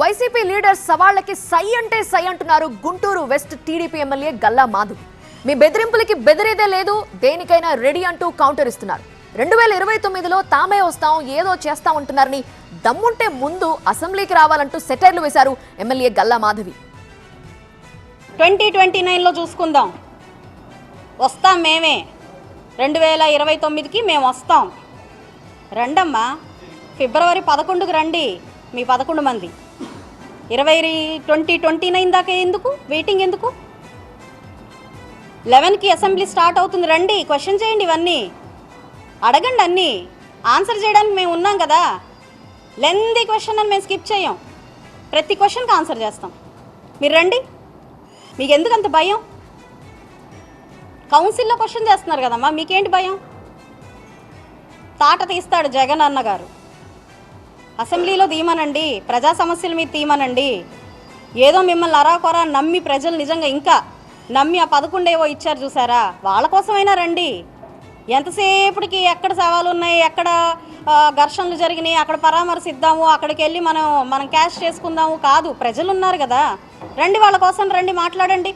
YCP leader సవాళ్ళకి సై అంటే సై అంటున్నారు Guntur west TDP MLA Galla Madhavi మీ బెదిరింపులకి బెదిరేదే లేదు దేనికైనా రెడీ అంటూ కౌంటర్ ఇస్తున్నారు. రెండు వేల ఇరవై తొమ్మిదిలో తామే వస్తాం ఏదో చేస్తాం అంటున్నారని దమ్ముంటే ముందు అసెంబ్లీకి రావాలంటూ సెటైర్లు వేశారు MLA Galla Madhavi. Twenty twenty నైన్లో చూసుకుందాం. వస్తాం మేమే. రెండు వేల ఇరవై తొమ్మిదికి మేము వస్తాం. రండమ్మా. ఫిబ్రవరి పదకొండుకు రండి. మీ పదకొండు మంది. ఇరవై ట్వంటీ ట్వంటీ నైన్ దాకా ఎందుకు? వెయిటింగ్ ఎందుకు? లెవెన్కి అసెంబ్లీ స్టార్ట్ అవుతుంది. రండి క్వశ్చన్ చేయండి ఇవన్నీ. అడగండి అన్నీ. ఆన్సర్ చేయడానికి మేము ఉన్నాం కదా. లెంది క్వశ్చన్ అని మేము స్కిప్ చేయం. ప్రతి క్వశ్చన్కి ఆన్సర్ చేస్తాం. మీరు రండి. మీకు ఎందుకు అంత భయం? కౌన్సిల్లో క్వశ్చన్ చేస్తున్నారు కదమ్మా మీకేంటి భయం? తాట తీస్తాడు జగన్ అన్న గారు అసెంబ్లీలో తీయమనండి. ప్రజా సమస్యల మీద తీయమనండి. ఏదో మిమ్మల్ని అరాకొరా నమ్మి ప్రజలు నిజంగా ఇంకా నమ్మి ఆ పదకొండేవో ఇచ్చారు చూసారా? వాళ్ళ కోసమైనా రండి. ఎంతసేపటికి ఎక్కడ సవాలు ఉన్నాయి ఎక్కడ ఘర్షణలు జరిగినాయి అక్కడ పరామర్శిద్దాము అక్కడికి వెళ్ళి మనం మనం క్యాష్ చేసుకుందాము కాదు. ప్రజలు ఉన్నారు కదా. రండి వాళ్ళ కోసం రండి మాట్లాడండి.